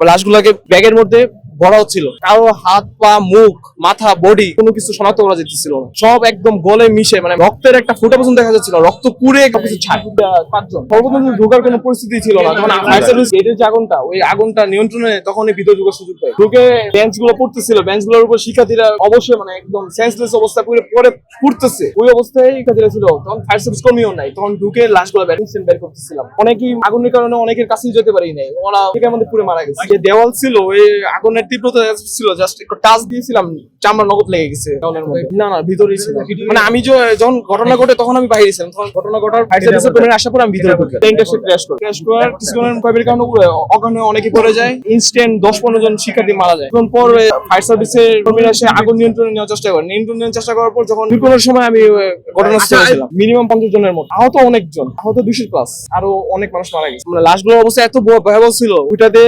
লাশগুলোকে ব্যাগের মধ্যে ভরা হচ্ছিল কারও হাত পা মুখ মাথা বডি কোনো কিছু শনাক্ত করা যেতেছিল না। সব একদম গলে মিশে মানে রক্তের একটা ফুটা পর্যন্ত দেখা যাচ্ছিল। রক্ত পুড়ে কিছু ছাড় পাঁচজন। সর্বপ্রথম ঢোকার কোনো পরিস্থিতি ছিল না। যখন ফায়ার সার্ভিস গেটের যে আগুনটা ওই আগুনটা নিয়ন্ত্রণে তখন ভিতরে ঢোকার সুযোগ পায়। ঢুকে বেঞ্চগুলো পড়তেছিল। বেঞ্চগুলোর উপর শিক্ষার্থীরা অবশ্যই মানে একদম সেন্সলেস অবস্থা পুরো পরে পড়তেছে। ওই অবস্থায় শিক্ষার্থীরা ছিল। তখন ফায়ার সার্ভিস কর্মীও নাই। তখন ঢুকে লাশগুলো বের বের করতেছিলাম। অনেকেই আগুনের কারণে অনেকের কাছেই যেতে পারি নাই। ওরা থেকে আমাদের পুরো মারা গেছে। যে দেওয়াল ছিল ওই আগুনের তীব্রতা ছিল জাস্ট একটু টাচ দিয়েছিলাম চামড়া নগদ লেগে গেছে না না ভিতরেই ছিল। মানে আমি যখন ঘটনা ঘটে তখন আমি বাইরে ছিলাম তখন ঘটনা ঘটার ফায়ার সার্ভিসের আসার পর আমি ভিতরে ঢুকি ক্র্যাশ করে। ক্র্যাশ করার কিছুক্ষণের কয়েকের কারণে অনেকে পড়ে যায়। ইনস্ট্যান্ট দশ পনেরো জন শিক্ষার্থী মারা যায়। তখন পর ফায়ার সার্ভিসের কর্মীরা এসে আগুন নিয়ন্ত্রণে নেওয়ার চেষ্টা করে। নিয়ন্ত্রণ নেওয়ার চেষ্টা করার পর যখন সময় আমি ঘটনাস্থলে ছিলাম। মিনিমাম পঞ্চাশ জনের মতো। আহত অনেকজন। আহত দুশো প্লাস আরও অনেক মানুষ মারা গেছে। মানে লাশগুলোর অবস্থা এত ভয়াবহ ছিল। ওইটাতে